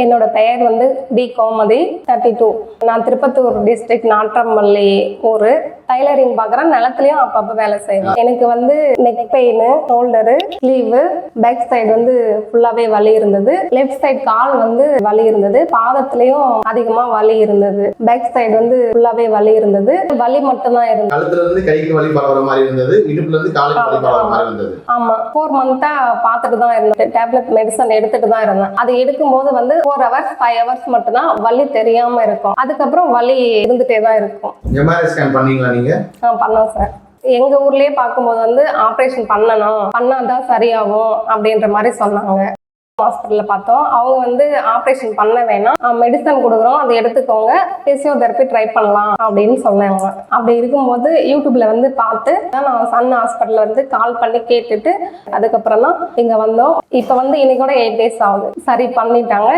என்னோட பெயர் வந்து டி கோமதி தேர்ட்டி டூ நான் திருப்பத்தூர் டிஸ்ட்ரிக்ட் நாற்றம்பள்ளி ஊர். டைலரிங் பார்க்குறேன் நிலத்துலையும் அப்பப்போ வேலை செய்வேன். எனக்கு வந்து neck pain shoulder sleeve back side வந்து ஃபுல்லாகவே வலி இருந்தது. லெஃப்ட் சைடு கால் வந்து வலி இருந்தது. பாதத்துலேயும் அதிகமாக வலி இருந்தது. பேக் சைடு வந்து ஃபுல்லாகவே வலி இருந்தது. வலி மட்டும்தான் இருந்தது. கழுத்துல இருந்து கைக்கு வலி பரவுற மாதிரி இருந்தது. இடுப்புல இருந்து காலுக்கு வலி பரவுற மாதிரி இருந்தது. ஆமா. ஃபோர் மந்த்தா பார்த்துட்டு தான் இருந்தேன். டேப்லெட் மெடிசன் எடுத்துட்டு தான் இருந்தேன். அது எடுக்கும்போது வந்து ஃபோர் ஹவர்ஸ் ஃபைவ் ஹவர்ஸ் மட்டும்தான் வலி தெரியாம இருக்கும். அதுக்கப்புறம் வலி இருந்துட்டே தான் இருக்கும். எம்ஆர்ஐ ஸ்கேன் பண்ணீங்களா நீங்க? நான் பண்ணோம் சார். எங்க ஊர்லயே பார்க்கும்போது வந்து ஆப்ரேஷன் பண்ணணும். பண்ணாதான் சரியாகும் அப்படின்ற மாதிரி சொன்னாங்க. ஹாஸ்பிட்டலில் பார்த்தோம். அவங்க வந்து ஆப்ரேஷன் பண்ண வேணாம். மெடிசன் கொடுக்குறோம். அதை எடுத்துக்கோங்க. பிசியோதெரப்பி ட்ரை பண்ணலாம் அப்படின்னு சொன்னாங்க. அப்படி இருக்கும்போது யூடியூப்ல வந்து பார்த்து தான் நான் சன் ஹாஸ்பிட்டலில் வந்து கால் பண்ணி கேட்டுட்டு அதுக்கப்புறம் தான் இங்கே வந்தோம். இப்போ வந்து இன்னைக்கு கூட எயிட் டேஸ் ஆகுது. சரி பண்ணிட்டாங்க.